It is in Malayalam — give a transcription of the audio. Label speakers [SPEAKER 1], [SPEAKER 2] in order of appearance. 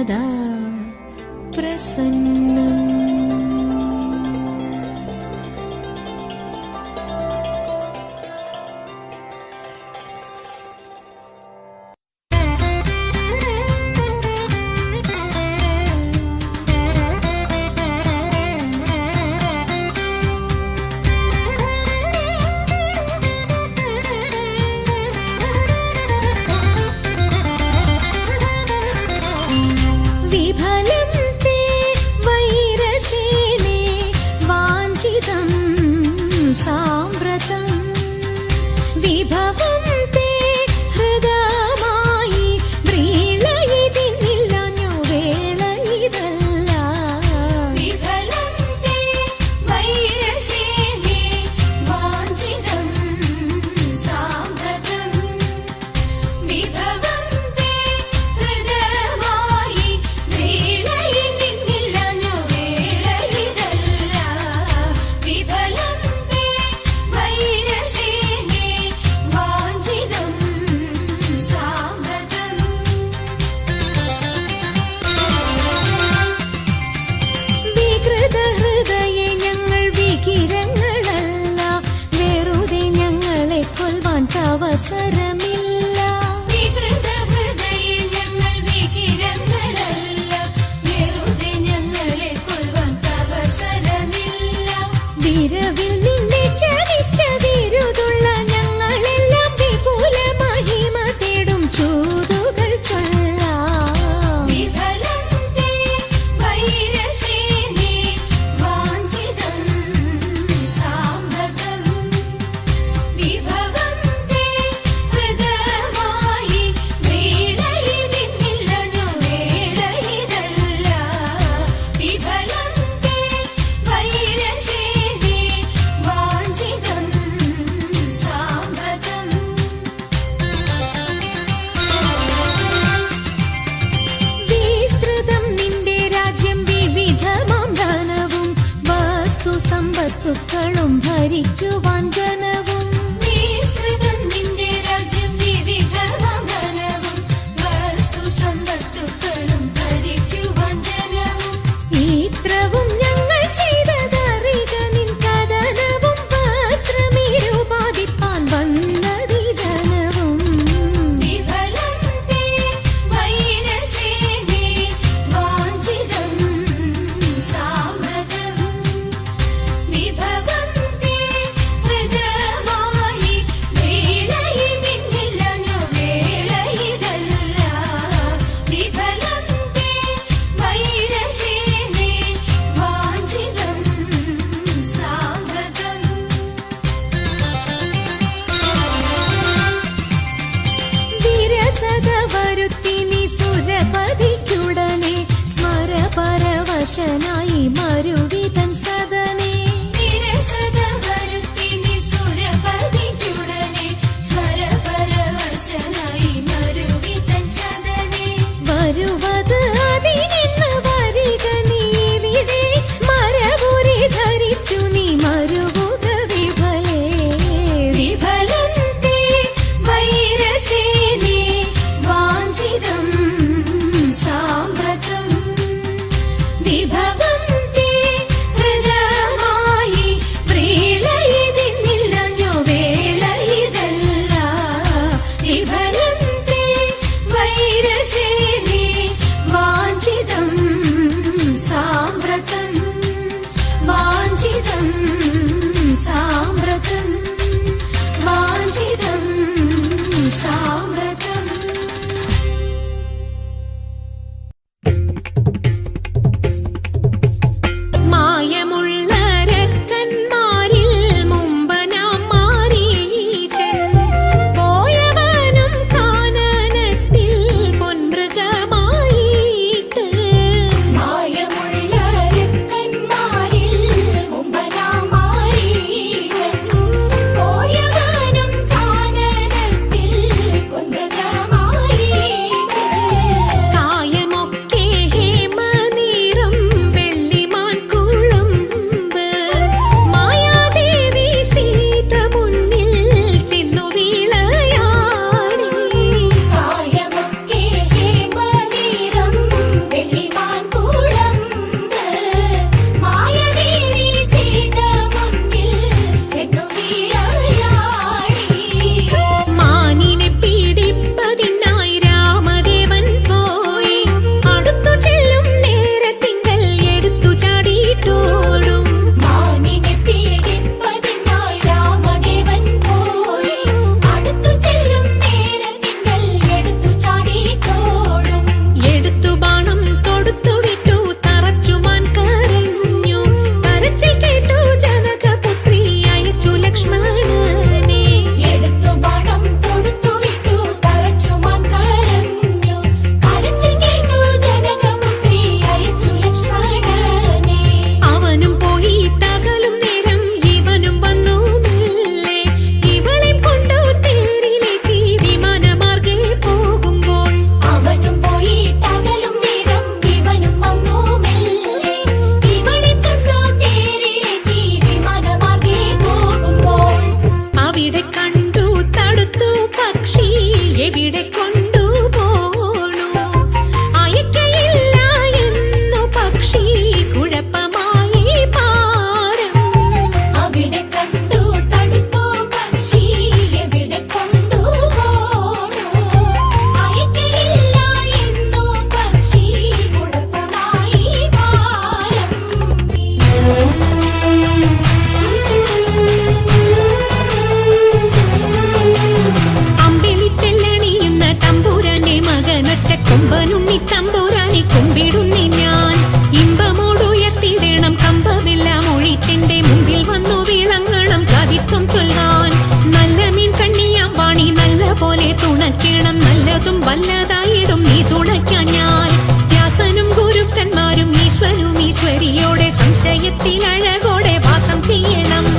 [SPEAKER 1] सदा प्रसन्न சர ुडने स्मर परवशन തുണയ്ക്കണം നല്ലതും വല്ലതായിടും. നീ തുണയ്ക്കാൻ ഞാൻ വ്യാസനും ഗുരുക്കന്മാരും ഈശ്വരും ഈശ്വരിയോടെ സംശയത്തിൽ അഴകോടെ വാസം ചെയ്യണം.